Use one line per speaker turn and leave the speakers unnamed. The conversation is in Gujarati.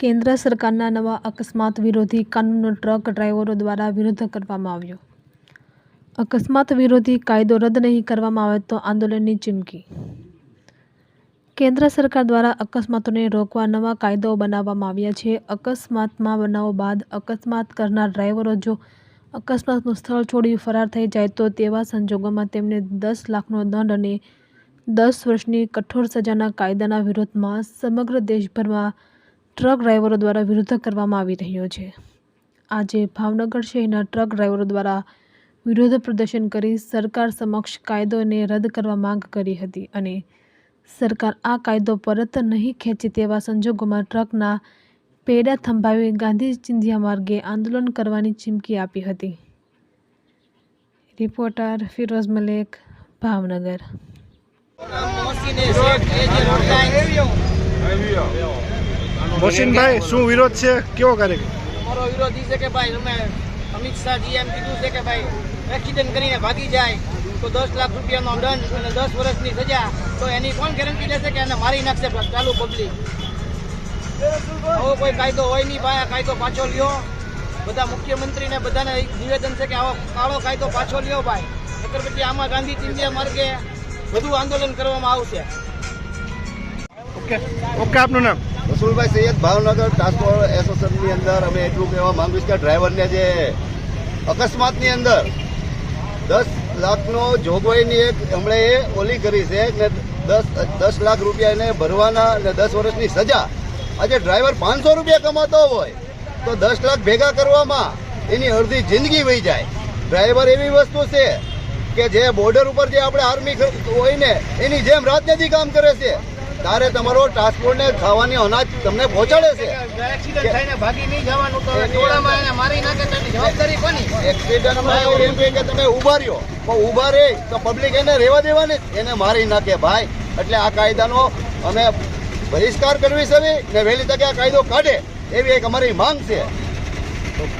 કેન્દ્ર સરકારના નવા અકસ્માત વિરોધી કાનૂનનો ટ્રક ડ્રાઈવરો દ્વારા વિરોધ કરવામાં આવ્યો. અકસ્માત વિરોધી કાયદો રદ નહીં કરવામાં આવે તો આંદોલનની ચીમકી. કેન્દ્ર સરકાર દ્વારા અકસ્માતોને રોકવા નવા કાયદાઓ બનાવવામાં આવ્યા છે. અકસ્માતમાં બનાવો બાદ અકસ્માત કરનાર ડ્રાઈવરો જો અકસ્માતનું સ્થળ છોડી ફરાર થઈ જાય તો તેવા સંજોગોમાં તેમને દસ લાખનો દંડ અને દસ વર્ષની કઠોર સજાના કાયદાના વિરોધમાં સમગ્ર દેશભરમાં ટ્રક ડ્રાઈવરો દ્વારા વિરોધ કરવામાં આવી રહ્યો છે. આજે ભાવનગર શહેરના ટ્રક ડ્રાઈવરો દ્વારા વિરોધ પ્રદર્શન કરી સરકાર સમક્ષ કાયદોને રદ કરવા માંગ કરી હતી અને સરકાર આ કાયદો પરત નહીં ખેંચે તેવા સંજોગોમાં ટ્રકના પેડા થંભાવી ગાંધી ચિંધિયા માર્ગે આંદોલન કરવાની ચીમકી આપી હતી. રિપોર્ટર ફિરોઝ મલેક, ભાવનગર.
મોસીનભાઈ શું વિરોધ છે? કેવો કાર્યક્રમ
અમારો વિરોધ એ છે કે ભાઈ, અમે અમિત શાહજી એમ કીધું છે કે ભાઈ એક્સિડન્ટ કરીને ભાગી જાય, તો દસ લાખ રૂપિયાનો દંડ અને દસ વર્ષની સજા, તો એની કોણ ગેરંટી લેશે કે એને મારી નાખશે ચાલુ પબ્લિક આવો કોઈ કાયદો હોય નહીં ભાઈ, આ કાયદો પાછો લ્યો. બધા મુખ્યમંત્રીને બધાને નિવેદન છે કે આવો કાળો કાયદો પાછો લ્યો ભાઈ. નકર આમાં ગાંધી ચિંધ્યા માર્ગે બધું આંદોલન કરવામાં આવશે.
ઓકે ઓકે, આપનું નામ?
રસુલભાઈ સૈયદ ભાવનગર ટ્રાન્સપોર્ટ એસોસિએશનની અંદર અમે એટલું કહેવા માંગુ છું કે ડ્રાઈવરને જે અકસ્માતની અંદર દસ લાખનો જોગવાઈની એક હમણે એ ઓલી કરી છે ને દસ દસ લાખ રૂપિયા એને ભરવાના અને દસ વર્ષની સજા. આજે ડ્રાઈવર પાંચસો રૂપિયા કમાતો હોય તો દસ લાખ ભેગા કરવામાં એની અડધી જિંદગી વહી જાય. ડ્રાઈવર એવી વસ્તુ છે કે જે બોર્ડર ઉપર જે આપણે આર્મી હોય ને, એની જેમ રાત નથી કામ કરે છે. તારે તમારો ટ્રાન્સપોર્ટ ને ખાવાની અનાજ તમને પહોંચાડે છે. એક્સિડન્ટમાં એમ કે તમે ઊભા રહ્યો. પણ ઊભા રહે તો પબ્લિક એને રહેવા દેવાની. એને મારી નાખે ભાઈ. એટલે આ કાયદાનો અમે બહિષ્કાર કરવી છે ને વહેલી તકે આ કાયદો કાઢે. એવી એક અમારી માંગ છે.